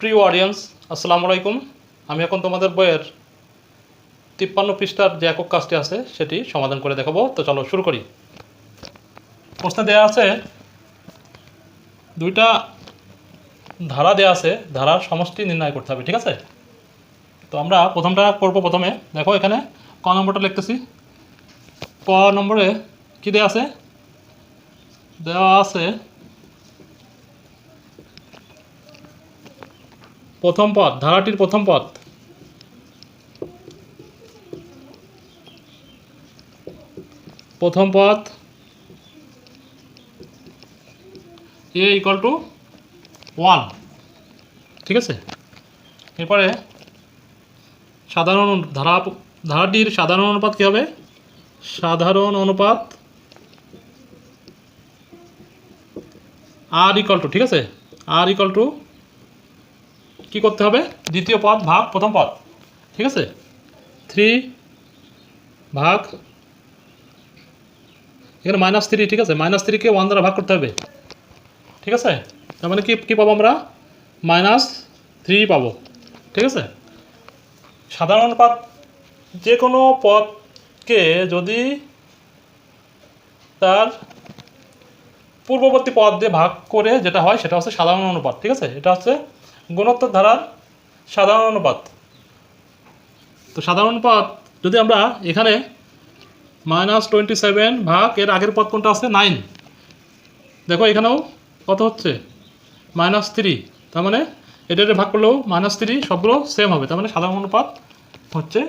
প্রিয় অডিয়েন্স আসসালামু আলাইকুম। আমি এখন তোমাদের বইয়ের তিপ্পান্ন পৃষ্ঠার যে একক কাজটি আছে, সেটি সমাধান করে দেখাবো। তো চলো শুরু করি। প্রশ্নে দেওয়া আছে, দুইটা ধারা দেওয়া আছে, ধারার সমষ্টি নির্ণয় করতে হবে, ঠিক আছে? তো আমরা প্রথমটা করব প্রথমে। দেখো এখানে ক নম্বরটা লিখতেছি। ক নম্বরে কি দেওয়া আছে? দেওয়া আছে প্রথম পদ, ধারাটির প্রথম পদ। প্রথম পথ এ ইকাল টু ওয়ান ঠিক আছে? এরপরে সাধারণ ধারা, ধারাটির সাধারণ অনুপাত কী হবে? সাধারণ অনুপাত আর ইকাল টু ঠিক আছে? আর ইকাল টু কি করতে হবে? দ্বিতীয় পদ ভাগ প্রথম পদ। ঠিক আছে? থ্রি ভাগ এখানে মাইনাস থ্রি ঠিক আছে? মাইনাস থ্রিকে ওয়ান দ্বারা ভাগ করতে হবে। ঠিক আছে? তার মানে কি, কী পাবো আমরা? মাইনাস থ্রি পাবো। ঠিক আছে? সাধারণ অনুপাত যে কোনো পদকে যদি তার পূর্ববর্তী পদ দিয়ে ভাগ করে যেটা হয়, সেটা হচ্ছে সাধারণ অনুপাত। ঠিক আছে? এটা হচ্ছে গুণোত্তর ধারার সাধারণ অনুপাত। তো সাধারণ অনুপাত যদি আমরা এখানে মাইনাস টোয়েন্টি সেভেন ভাগ, এর আগের পদ কোনটা আছে? নাইন। দেখো এখানেও কত হচ্ছে? Minus three. তার মানে এটা এটা ভাগ করলেও মাইনাস থ্রি সবগুলো সেম হবে। তার মানে সাধারণ অনুপাত হচ্ছে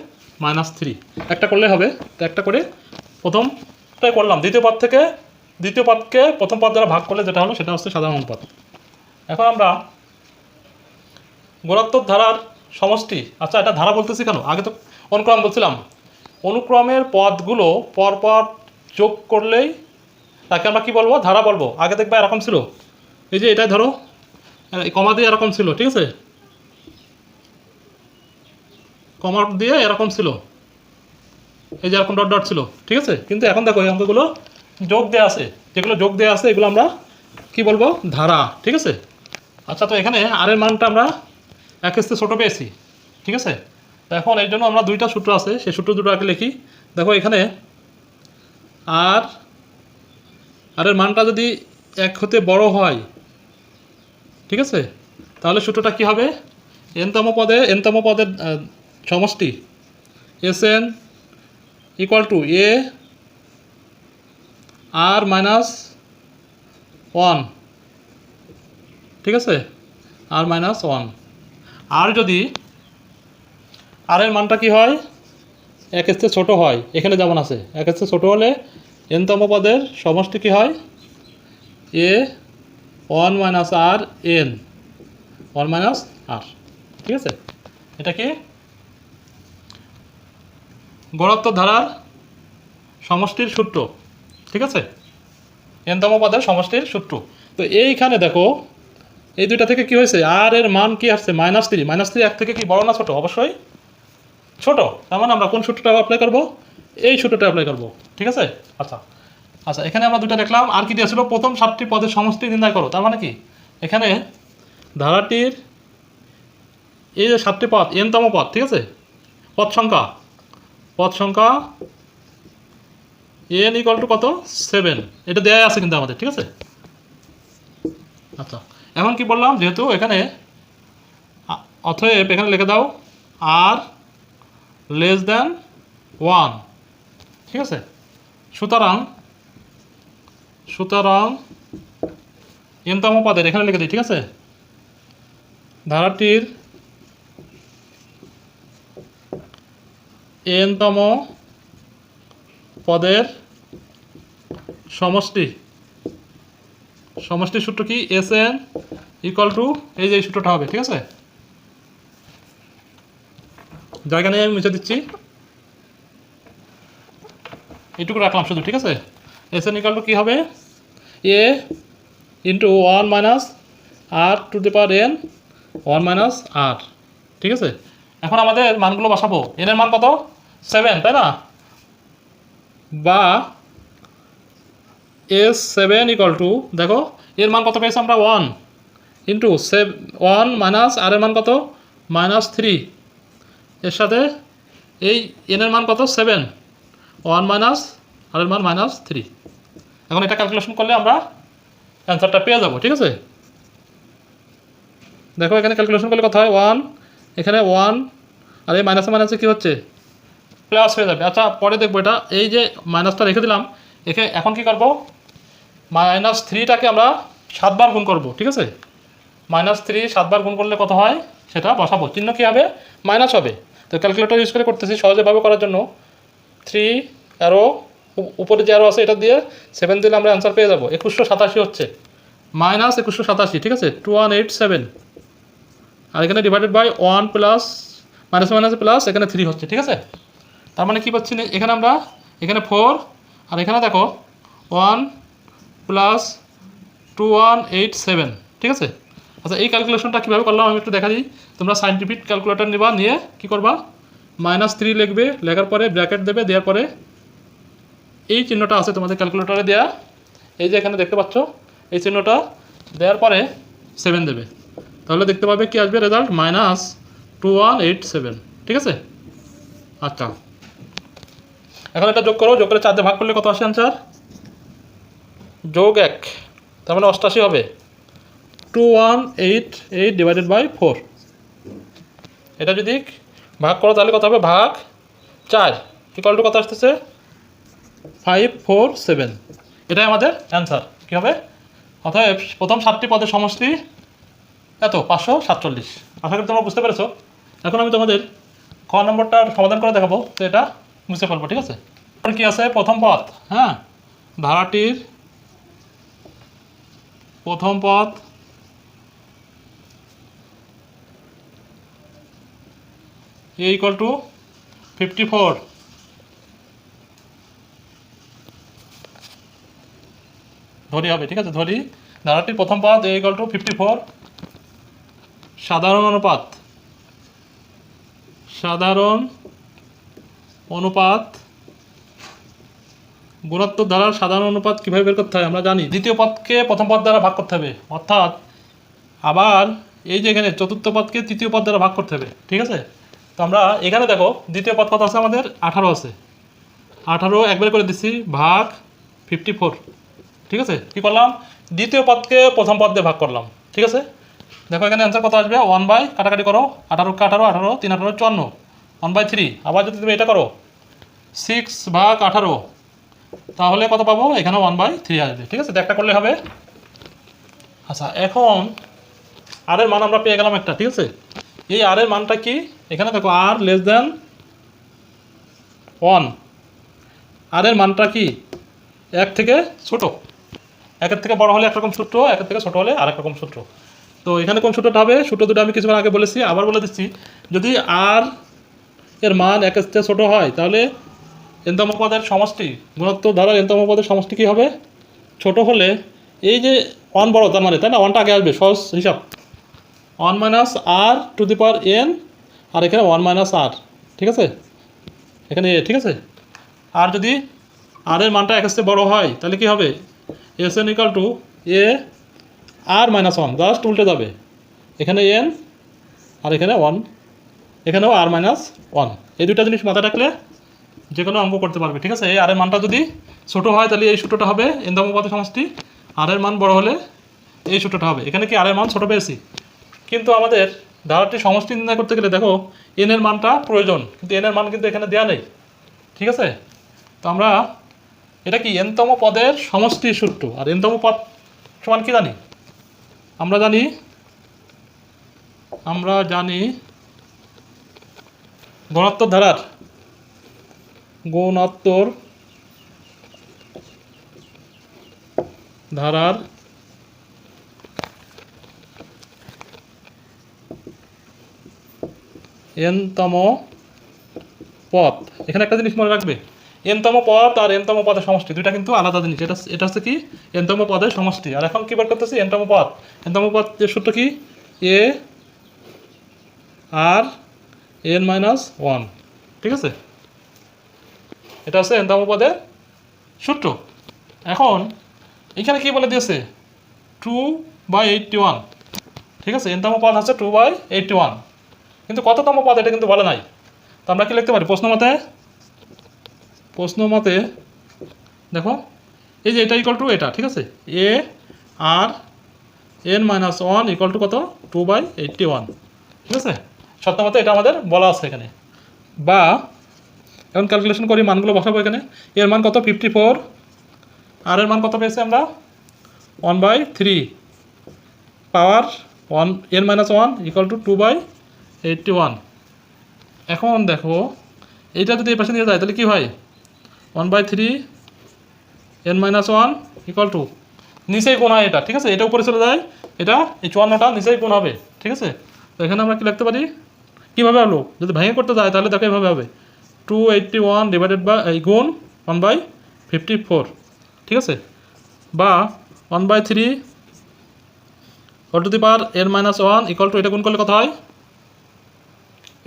মাইনাস থ্রি। একটা করলে হবে। তো একটা করে প্রথমটাই করলাম। দ্বিতীয় পদ থেকে দ্বিতীয় পদকে প্রথম পদ দ্বারা ভাগ করলে যেটা হলো সেটা হচ্ছে সাধারণ অনুপাত। এখন আমরা গুণাত্মক ধারার সমষ্টি। আচ্ছা এটা ধারা বলতেছি কেন? আগে তো অনুক্রম বলছিলাম। অনুক্রমের পদগুলো পরপর যোগ করলেই তাকে আমরা কি বলব? ধারা বলব। আগে দেখবা এরকম ছিল। এই যে এটাই ধরো। কমা দিয়ে এরকম ছিল, ঠিক আছে? কমা দিয়ে এরকম ছিল। এই যে এরকম ডট ডট ছিল, ঠিক আছে? কিন্তু এখন দেখো, এই অঙ্কগুলো যোগ দেওয়া আছে। যেগুলো যোগ দেওয়া আছে, এগুলো আমরা কি বলব? ধারা, ঠিক আছে? আচ্ছা তো এখানে আর এর মানটা আমরা এক স্তে ছোটো পেয়েছি, ঠিক আছে? এখন এই জন্য আমরা দুইটা সূত্র আছে, সেই সূত্র দুটো আগে লিখি। দেখো এখানে আর আর এর মানটা যদি এক হতে বড় হয়, ঠিক আছে? তাহলে সূত্রটা কি হবে? এনতম পদে এনতম পদের সমষ্টি S N equal to A R minus one ঠিক আছে? আর মাইনাস ওয়ান আর যদি আর এর মানটা কি হয়? এক এসতে ছোটো হয়। এখানে যেমন আছে, এক এসতে ছোটো হলে এনতম পদের সমষ্টি কি হয়? A one minus R N, one minus R, ঠিক আছে? এটা কি? গণত্ব ধারার সমষ্টির সূত্র, ঠিক আছে? এনতম পদের সমষ্টির সূত্র। তো এইখানে দেখো এই দুইটা থেকে কি হয়েছে? আর এর মান কি আসছে? মাইনাস থ্রি মাইনাস থ্রি এক থেকে কি বড় না ছোট? অবশ্যই ছোট। তার মানে আমরা কোন সূত্রটা অ্যাপ্লাই করব? এই সূত্রটা অ্যাপ্লাই করব। ঠিক আছে? আচ্ছা। আচ্ছা এখানে আমরা দুটো দেখলাম। আর কি দিয়েছিল? প্রথম সাতটি পদের সমষ্টি নির্ণয় করো। তার মানে কি? এখানে ধারাটির এই যে সাতটি পদ এনতম পদ, ঠিক আছে? পদ সংখ্যা। পদ সংখ্যা এন ইকাল টু কত? সেভেন এটা দেয়া আছে কিন্তু আমাদের, ঠিক আছে? আচ্ছা। এখন কি বললাম যেহেতু এখানে অতএব এখানে লিখে দাও আর লেস দ্যান ওয়ান ঠিক আছে? সুতরাং সুতরাং, এনতম পদের এখানে লিখে দিই, ঠিক আছে? ধারাটির এনতম পদের সমষ্টি। সমষ্টির সূত্র কি? এস এন ইকুয়াল টু এই যে এই সূত্রটা হবে, ঠিক আছে? জায়গা নিয়ে আমি মুছে দিচ্ছি। এইটুকু রাখলাম শুধু, ঠিক আছে? এস এন ইকুয়াল টু কী হবে? A into one minus R to the power N one minus R ঠিক আছে? এখন আমাদের মানগুলো বসাবো। এন এর মান কত? সেভেন তাই না? বা এস সেভেন ইকুয়াল টু দেখো, এর মান কত পেয়েছি আমরা? One into seven one minus R এর মান কত? মাইনাস থ্রি এর সাথে এই এনের মান কত? সেভেন ওয়ান মাইনাস আর এর মান মাইনাস থ্রি এখন এটা ক্যালকুলেশন করলে আমরা অ্যান্সারটা পেয়ে যাব, ঠিক আছে? দেখো, এখানে ক্যালকুলেশন করলে কথা হয়? ওয়ান এখানে ওয়ান আর এই মাইনাসে মাইনাসে কী হচ্ছে? প্লাস হয়ে যাবে। আচ্ছা পরে দেখব এটা। এই যে মাইনাসটা রেখে দিলাম এখে এখন কি করব? মাইনাস থ্রিটাকে আমরা সাতবার গুণ করব, ঠিক আছে? মাইনাস থ্রি সাতবার গুণ করলে কত হয়? সেটা বসাবো। চিহ্ন কী হবে? মাইনাস হবে। তো ক্যালকুলেটর ইউজ করে করতেছি সহজেভাবে করার জন্য। থ্রি অ্যারো উপরে যে অ্যারো আছে, এটা দিয়ে সেভেন দিলে আমরা অ্যান্সার পেয়ে যাব। একুশশো সাতাশি হচ্ছে। মাইনাস একুশশো সাতাশি, ঠিক আছে? Two one eight seven. আর এখানে divided by one plus minus minus plus এখানে থ্রি হচ্ছে, ঠিক আছে? তার মানে কী পাচ্ছি এখানে আমরা, এখানে ফোর আর এখানে দেখো one plus two one eight seven ঠিক আছে? আচ্ছা এই ক্যালকুলেশনটা কীভাবে করলাম আমি একটু দেখা দিই তোমরা সাইন্টিফিক ক্যালকুলেটর নিবা, নিয়ে কী করবা? মাইনাস থ্রি লিখবে, লেখার পরে ব্র্যাকেট দেবে, দেওয়ার পরে এই চিহ্নটা আছে তোমাদের ক্যালকুলেটরে দেওয়া এই যে এখানে দেখতে পাচ্ছ, এই চিহ্নটা দেওয়ার পরে সেভেন দেবে। তাহলে দেখতে পাবে কি আসবে result minus two one eight seven ঠিক আছে? আচ্ছা। এখন এটা যোগ করো, যোগ করে চার দিয়ে ভাগ করলে কত আসে আনসার যোগ এক। তার মানে অষ্টাশি হবে। Two one eight eight divided by four এটা যদি ভাগ করো, তাহলে কত হবে? ভাগ চার। ইকাল টু কত আসতেছে? ফাইভ ফোর সেভেন এটাই আমাদের অ্যান্সার কী হবে? অতএব প্রথম সাতটি পদের সমষ্টি এত? পাঁচশো সাতচল্লিশ। আশা করি তোমরা বুঝতে পেরেছ। এখন আমি তোমাদের খ নম্বরটার সমাধান করে দেখাবো। তো এটা মুছে ফেলব, ঠিক আছে? কি আছে? প্রথম পথ হ্যাঁ? ধারাটির প্রথম পথ এ টু ফিফটি ফোর ধরি হবে, ঠিক আছে, ধরি। ধারাটির প্রথম পদ A equal to fifty four সাধারণ অনুপাত। সাধারণ অনুপাত গুণোত্তর ধারার সাধারণ অনুপাত কীভাবে বের করতে হয় আমরা জানি। দ্বিতীয় পদকে প্রথম পদ দ্বারা ভাগ করতে হবে। অর্থাৎ আবার এই যে এখানে চতুর্থ পদকে তৃতীয় পদ দ্বারা ভাগ করতে হবে। ঠিক আছে? তো আমরা এখানে দেখো, দ্বিতীয় পদ কত আছে আমাদের? আঠারো আছে। আঠারো একবার করে দিচ্ছি, ভাগ ফিফটি ফোর ঠিক আছে? কী করলাম? দ্বিতীয় পদকে প্রথম পদ দিয়ে ভাগ করলাম। ঠিক আছে? দেখো এখানে অ্যান্সার কত আসবে? ওয়ান বাই কাটাকাটি করো। আঠারোকে আঠারো আঠারো, তিন আঠারো, চুয়ান্ন। ওয়ান বাই থ্রি আবার যদি তুমি এটা করো সিক্স ভাগ আঠারো। তাহলে কত পাবো? এখানে ওয়ান বাই থ্রি আসবে। ঠিক আছে? একটা করলে হবে। আচ্ছা এখন আর এর মান আমরা পেয়ে গেলাম একটা, ঠিক আছে? এই আর এর মানটা কি? এখানে দেখো আর লেস দেন ওয়ান আর এর মানটা কি? এক থেকে ছোট। একের থেকে বড় হলে একরকম সূত্র, একের থেকে ছোট হলে আরেক রকম সূত্র। তো এখানে কোন সূত্রটা হবে? সূত্র দুটো আমি কিছুক্ষণ আগে বলেছি, আবার বলে দিচ্ছি। যদি আর এর মান একের থেকে ছোট হয়, তাহলে এনতম পদের সমষ্টি, গুণোত্তর ধারার এনতম পদের সমষ্টি কী হবে? ছোট হলে এই যে ওয়ান বড়, তার মানে তাই না? ওয়ানটা আগে আসবে, সহজ হিসাব। One minus R to the power N R এখানে ওয়ান মাইনাস আর ঠিক আছে? এখানে এ ঠিক আছে? আর যদি আর এর মানটা থেকে বড় হয়, তাহলে কি হবে? S N equal to A R minus one just উল্টে যাবে। এখানে এন আর এখানে ওয়ান এখানেও আর মাইনাস ওয়ান এই দুটা জিনিস মাথায় রাখলে যে কোনো অঙ্ক করতে পারবে, ঠিক আছে? এই আর এর মানটা যদি ছোটো হয়, তাহলে এই সূত্রটা হবে এন্দমপদ সমষ্টি। আর এর মান বড় হলে এই সূত্রটা হবে। এখানে কি আর এর মান ছোটো পেয়েছি? কিন্তু আমাদের ধারাটি সমষ্টি নির্ণয় করতে গেলে দেখো এন এর মানটা প্রয়োজন, কিন্তু এন এর মান কিন্তু এখানে দেওয়া নেই, ঠিক আছে? তো আমরা, এটা কি এনতম পদের সমষ্টি সূত্র? আর এনতম পদ সমান কি জানি? আমরা জানি আমরা জানি গুণোত্তর ধারার গুণোত্তর ধারার এনতম পথ। এখানে একটা জিনিস মনে রাখবে। এনতম পদ আর এনতম পদের সমষ্টি, দুইটা কিন্তু আলাদা জিনিস। এটা এটা হচ্ছে কি? এনতম পদের সমষ্টি। আর এখন কি বার করতেছি? এনতম পদ এনতম পদের সূত্র কি? A R N minus one. ঠিক আছে? এটা হচ্ছে এনতম পদের সূত্র। এখন এখানে কি বলে দিয়েছে? টু বাই এইটটি ওয়ান ঠিক আছে? এনতম পদ হচ্ছে টু বাই এইটটি ওয়ান কিন্তু কততম পদ এটা কিন্তু বলে নাই। তো আমরা কি লিখতে পারি? প্রশ্ন মতে প্রশ্ন মতে, দেখো, এই যে এটা ইকুয়াল টু এটা, ঠিক আছে? A R N minus one equal to কত? টু বাই এইটটি ওয়ান ঠিক আছে? সত্য মতো এটা আমাদের বলা আছে এখানে। বা এখন ক্যালকুলেশন করি, মানগুলো বসাবো এখানে। এর মান কত? ফিফটি ফোর আর এর মান কত পেয়েছি আমরা? One by three power one N minus one equal to two by eighty one এখন দেখো, এইটা যদি এই পাশে নিয়ে যায়, তাহলে কী হয়? One by three N minus one equal to নিচেই কোন হয় এটা, ঠিক আছে? এটা উপরে চলে যায়। এটা এই চুয়ান্নটা নিচেই কোন হবে, ঠিক আছে? তো এখানে আমরা কি লিখতে পারি? কীভাবে হলো? যদি ভেঙে করতে যায়, তাহলে দেখো এভাবে হবে। Two eighty one divided by এই গুণ ওয়ান বাই ফিফটি ফোর ঠিক আছে? বা one by three whole to the power N minus one equal to এটা গুণ করলে কত হয়?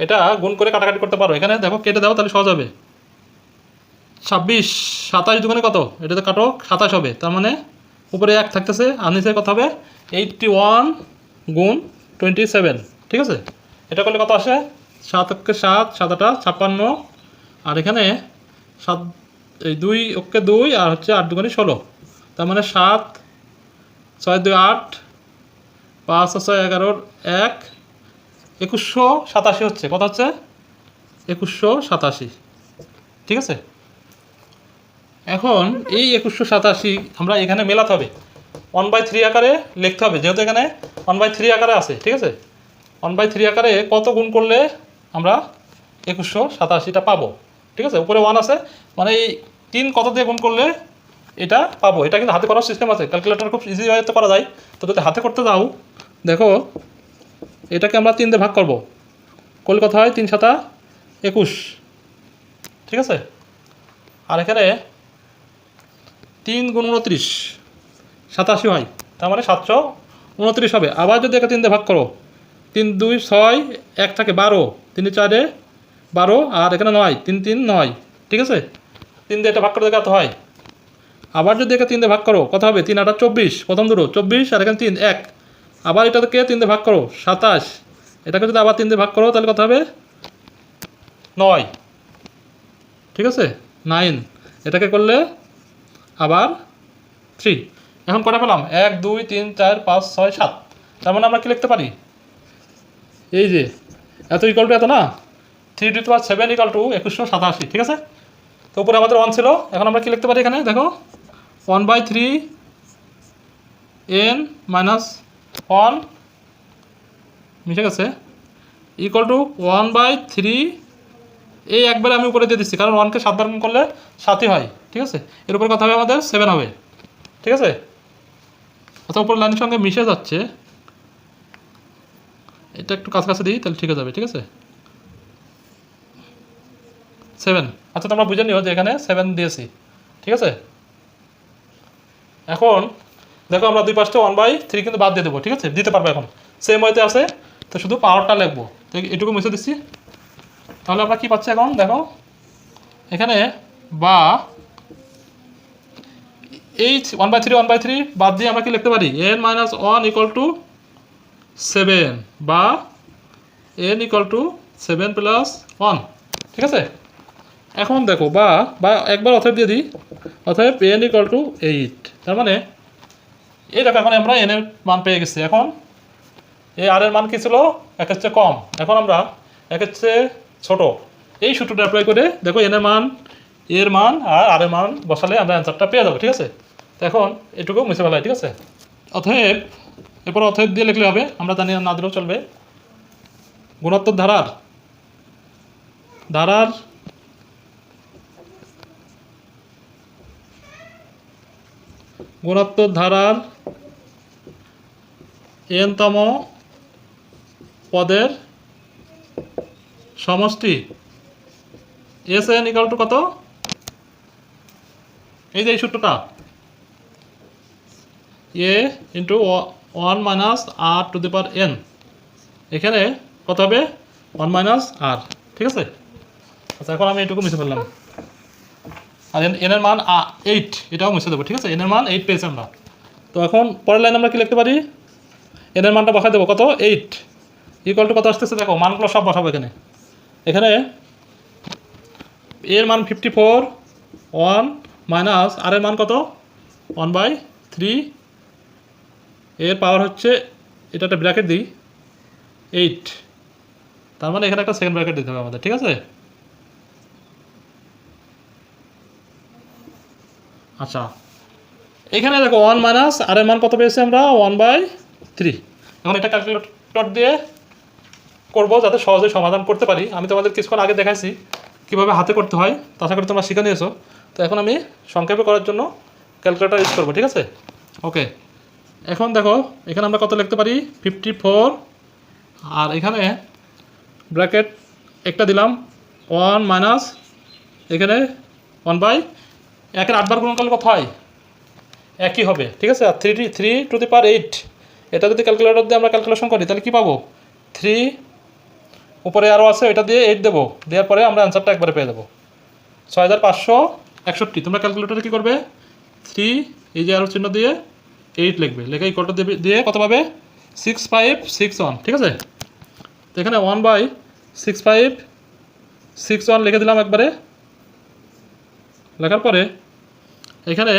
এটা গুণ করে কাটাকাটি করতে পারো। এখানে দেখো কেটে দাও, তাহলে সহজ হবে। ছাব্বিশ, সাতাশ দুগুণে কত? এটাতে কাটো সাতাশ হবে। তার মানে উপরে এক থাকতেছে, আর নিচে কত হবে? এইটটি ওয়ান গুণ টোয়েন্টি সেভেন ঠিক আছে? এটা করলে কত আসে? সাত সাত সাত আটা, ছাপ্পান্ন এখানে সাত, এই দুই অক্ষে দুই আর হচ্ছে আট দুগুণে ষোলো। তার মানে সাত, ছয় দুই আট, পাঁচ ছয় এগারোর এক, একুশশো সাতাশি হচ্ছে। কত হচ্ছে? একুশশো সাতাশি। ঠিক আছে? এখন এই একুশশো সাতাশি আমরা এখানে মেলাতে হবে। ওয়ান বাই থ্রি আকারে লিখতে হবে, যেহেতু এখানে ওয়ান বাই থ্রি আকারে আছে, ঠিক আছে? ওয়ান বাই থ্রি আকারে কত গুণ করলে আমরা একুশশো সাতাশিটা পাবো? ঠিক আছে? উপরে ওয়ান আছে। মানে এই তিন কত দিয়ে গুণ করলে এটা পাবো? এটা কিন্তু হাতে করার সিস্টেম আছে। ক্যালকুলেটার খুব ইজি ওয়েতে করা যায়। তো যদি হাতে করতে যাও, দেখো, এটাকে আমরা তিন দিয়ে ভাগ করব। করলে কত হয়? তিন সাতা একুশ। ঠিক আছে? আর এখানে তিন গুণ উনত্রিশ, সাতাশি হয়। তার মানে সাতশো উনত্রিশ হবে। আবার যদি একে তিন দিয়ে ভাগ করো, তিন, দুই, ছয়, এক থাকে বারো। তিন, চারে বারো, আর এখানে নয়, তিন তিন, নয়। ঠিক আছে? তিন দিয়ে এটা ভাগ করে দেখে কত হয়? আবার যদি একে তিন দিয়ে ভাগ করো, কত হবে? তিন আটা চব্বিশ। প্রথম দুটো, চব্বিশ, আর এখানে তিন, এক। আবার এটাকে তিন দিয়ে ভাগ করো, সাতাশ। এটাকে যদি আবার তিন দিয়ে ভাগ করো, তাহলে কত হবে? নয়। ঠিক আছে? নাইন। এটাকে করলে আবার থ্রি। এখন কটা পেলাম? এক, দুই, তিন, চার, পাঁচ, ছয়, সাত। তার মানে আমরা কি লিখতে পারি? এই যে, এত ইকাল টু এত না? Three to R seven equal to একুশশো সাতাশি, ঠিক আছে? তো উপরে আমাদের ওয়ান ছিল। এখন আমরা কি লিখতে পারি এখানে? দেখো one by three N minus one মিশে গেছে। Equal to one by three এই একবারে আমি উপরে দিয়ে দিচ্ছি, কারণ ওয়ানকে সাতবার গুণ করলে সাতই হয়, ঠিক আছে? এর উপরে কথা হবে আমাদের সেভেন হবে, ঠিক আছে? অথবা উপর লাইনের সঙ্গে মিশে যাচ্ছে। এটা একটু কাছাকাছি দিই, তাহলে ঠিক হয়ে যাবে, ঠিক আছে? সেভেন আচ্ছা তোমরা বুঝে নিও যে এখানে সেভেন দিয়েছি। ঠিক আছে? এখন, দেখো আমরা দুই পাঁচটা ওয়ান বাই থ্রি কিন্তু বাদ দিয়ে দেবো, ঠিক আছে? দিতে পারব এখন। সেম ওয়েতে আছে, তো শুধু পাওয়ারটা লিখব তো এটুকু মুছে দিচ্ছি। তাহলে আমরা কি পাচ্ছি এখন? দেখো, এখানে বা এই one by three one by three বাদ দিয়ে আমরা কি লিখতে পারি? N minus one equal to seven বা N equal to seven plus one ঠিক আছে? এখন দেখো, বা বা একবার অথব দিয়ে দিই। অথব এন ইকুয়াল টু এইট তার মানে এই দেখো, এখন আমরা এন এর মান পেয়ে গেছি। এখন, এই আর এর মান কি ছিল? একের চেয়ে কম। এখন আমরা একের চেয়ে ছোট। এই সূত্রটা অ্যাপ্লাই করে দেখো এন এর মান এর মান আর আর এর মান বসালে আমরা অ্যান্সারটা পেয়ে যাব, ঠিক আছে? তো এখন এটুকু মুছে ফেলাই, ঠিক আছে? অতএব এরপর অতএব দিয়ে লিখলে হবে, আমরা জানি না দিলেও চলবে। গুণোত্তর ধারার ধারার গুণোত্তর ধারার এনতম পদের সমষ্টি এস এন ইকাল টু কত? এই যে এই সূত্রটা। A into one minus R to the power N. এখানে কত হবে? One minus R. ঠিক আছে? আচ্ছা এখন আমি এটুকু মুছে ফেললাম। আর এন এনের মান এইট এটাও মুছে দেবো, ঠিক আছে? এনের মান এইট পেয়েছি আমরা। তো এখন পরের লাইন আমরা কি লিখতে পারি? এনের মানটা বসাই দেবো, কত? এইট ইকুয়াল টু কত আসতেছে? দেখো, মানগুলো সব বসাবো এখানে। এখানে এর মান fifty four one minus R এর মান কত? ওয়ান বাই থ্রি এর পাওয়ার হচ্ছে এটা একটা ব্র্যাকেট দিই এইট তার মানে এখানে একটা সেকেন্ড ব্র্যাকেট দিতে হবে আমাদের, ঠিক আছে? আচ্ছা। এখানে দেখো ওয়ান মাইনাস আর এর মান কত পেয়েছি আমরা? ওয়ান বাই থ্রি এখন এটা ক্যালকুলেটর দিয়ে করব যাতে সহজে সমাধান করতে পারি। আমি তোমাদের কিছুক্ষণ আগে দেখাইছি কীভাবে হাতে করতে হয়, তা আশা করি তোমরা শিখে নিয়েছো। তো এখন আমি সংক্ষেপে করার জন্য ক্যালকুলেটর ইউজ করব, ঠিক আছে? ওকে এখন দেখো, এখানে আমরা কত লিখতে পারি? ফিফটি ফোর আর এখানে ব্র্যাকেট একটা দিলাম ওয়ান মাইনাস এখানে ওয়ান বাই একের আটবার গুণ করলে কত হয়? একই হবে। ঠিক আছে? আর three three to the power eight এটা যদি ক্যালকুলেটর দিয়ে আমরা ক্যালকুলেশন করি, তাহলে কী পাবো? থ্রি উপরে আরও আছে, এটা দিয়ে এইট দেবো। দেওয়ার পরে আমরা অ্যান্সারটা একবারে পেয়ে দেবো। ছয় হাজার পাঁচশো একষট্টি। তোমরা ক্যালকুলেটরে কী করবে? থ্রি এই যে আরও চিহ্ন দিয়ে এইট লিখবে। লেখা ইকলটা দেবে দিয়ে কত পাবে? সিক্স ফাইভ সিক্স ওয়ান ঠিক আছে? তো এখানে one by six five six one লিখে দিলাম একবারে। লেখার পরে এখানে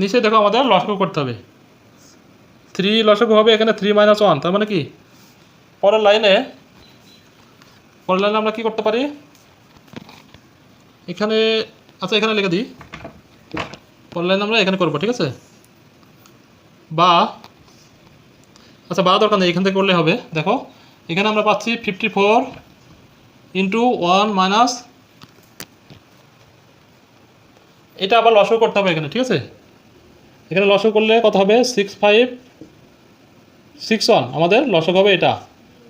নিচে দেখো আমাদের লসকু করতে হবে। থ্রি লসকু হবে এখানে থ্রি মাইনাস ওয়ান তার মানে কি? পরের লাইনে পরের লাইনে আমরা কি করতে পারি? এখানে আচ্ছা এখানে লিখে দিই। পরের লাইনে আমরা এখানে করব, ঠিক আছে? বা আচ্ছা বা দরকার নেই, এখান থেকে করলে হবে। দেখো, এখানে আমরা পাচ্ছি fifty four into one minus এটা আবার লসও করতে হবে এখানে, ঠিক আছে? এখানে লসও করলে কত হবে? সিক্স ফাইভ সিক্স ওয়ান আমাদের লসক হবে এটা।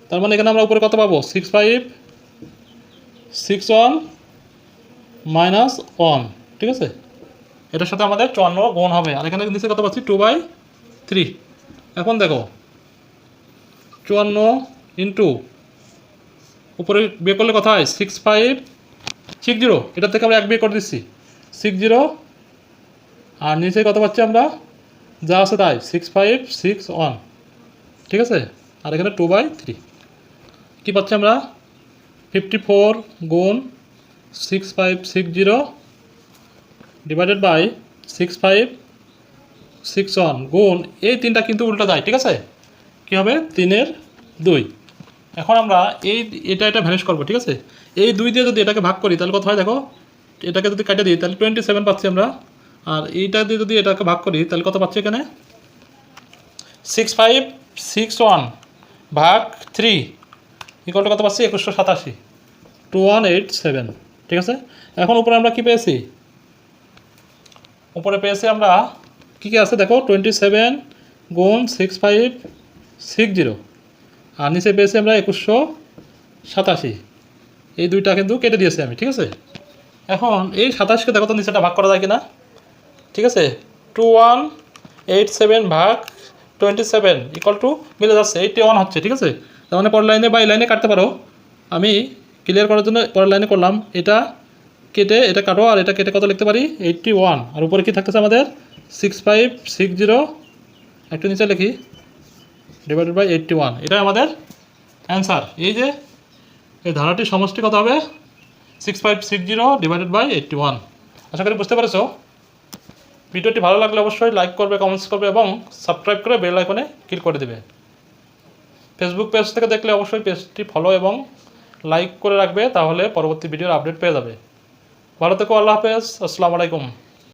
তার মানে এখানে আমরা উপরে কত পাবো? Six five six one minus one ঠিক আছে? এটার সাথে আমাদের চুয়ান্ন গুণ হবে। আর এখানে নিচে কত পাচ্ছি? টু বাই থ্রি এখন দেখো, চুয়ান্ন ইন্টু উপরে বিয়ে করলে কথা হয়? সিক্স ফাইভ সিক্স জিরো এটা থেকে আমরা এক বিয়ে করে দিচ্ছি। Six zero. আর নিচে কত পাচ্ছি আমরা? যা আছে তাই সিক্স ফাইভ সিক্স ওয়ান ঠিক আছে? আর এখানে টু বাই থ্রি কী পাচ্ছি আমরা? ফিফটি ফোর গুণ six five six zero divided by six five six one গুণ এই তিনটা কিন্তু উল্টো যায় ঠিক আছে? কী হবে? তিনের দুই। এখন আমরা এই, এটা এটা ভ্যানিশ করব, ঠিক আছে? এই দুই দিয়ে যদি এটাকে ভাগ করি, তাহলে কত হয় দেখো? এটাকে যদি কাটে দিই, তাহলে টোয়েন্টি সেভেন পাচ্ছি আমরা। আর এইটা দিয়ে যদি এটাকে ভাগ করি, তাহলে কত পাচ্ছি এখানে? সিক্স ফাইভ সিক্স ওয়ান ভাগ থ্রি ইকুয়াল টু কত পাচ্ছি? একুশশো সাতাশি। টু ওয়ান এইট সেভেন ঠিক আছে? এখন উপরে আমরা কি পেয়েছি? উপরে পেয়েছি আমরা কী কী আছে? দেখো টোয়েন্টি সেভেন গুণ সিক্স ফাইভ সিক্স জিরো আর নিচে পেয়েছি আমরা একুশশো সাতাশি। এই দুইটা কিন্তু কেটে দিয়েছি আমি, ঠিক আছে? এখন এই সাতাশকে দেখো তো নিচেটা ভাগ করা যায় কিনা। ঠিক আছে? টু ওয়ান এইট সেভেন ভাগ টোয়েন্টি সেভেন ইকুয়াল টু মিলে যাচ্ছে এইটটি ওয়ান হচ্ছে, ঠিক আছে? তার মানে পরের লাইনে বা এই লাইনে কাটতে পারো। আমি ক্লিয়ার করার জন্য পরের লাইনে করলাম। এটা কেটে, এটা কাটো আর এটা কেটে কত লিখতে পারি? এইটটি ওয়ান আর উপরে কী থাকতেছে আমাদের? সিক্স ফাইভ সিক্স জিরো একটু নিচে লিখি। ডিভাইডেড বাই এইটটি ওয়ান এটাই আমাদের অ্যান্সার এই যে, এই ধারাটির সমষ্টি কত হবে? Six five six zero divided by eighty one আশা করি বুঝতে পেরেছ? ভিডিওটি ভালো লাগলে অবশ্যই লাইক করবে কমেন্টস করবে এবং সাবস্ক্রাইব করে বেল আইকনে ক্লিক করে দেবে। ফেসবুক পেজ থেকে দেখলে অবশ্যই পেজটি ফলো এবং লাইক করে রাখবে, তাহলে পরবর্তী ভিডিওর আপডেট পেয়ে যাবে। ভালো থেকো, আল্লাহ হাফেজ। আসসালামু আলাইকুম।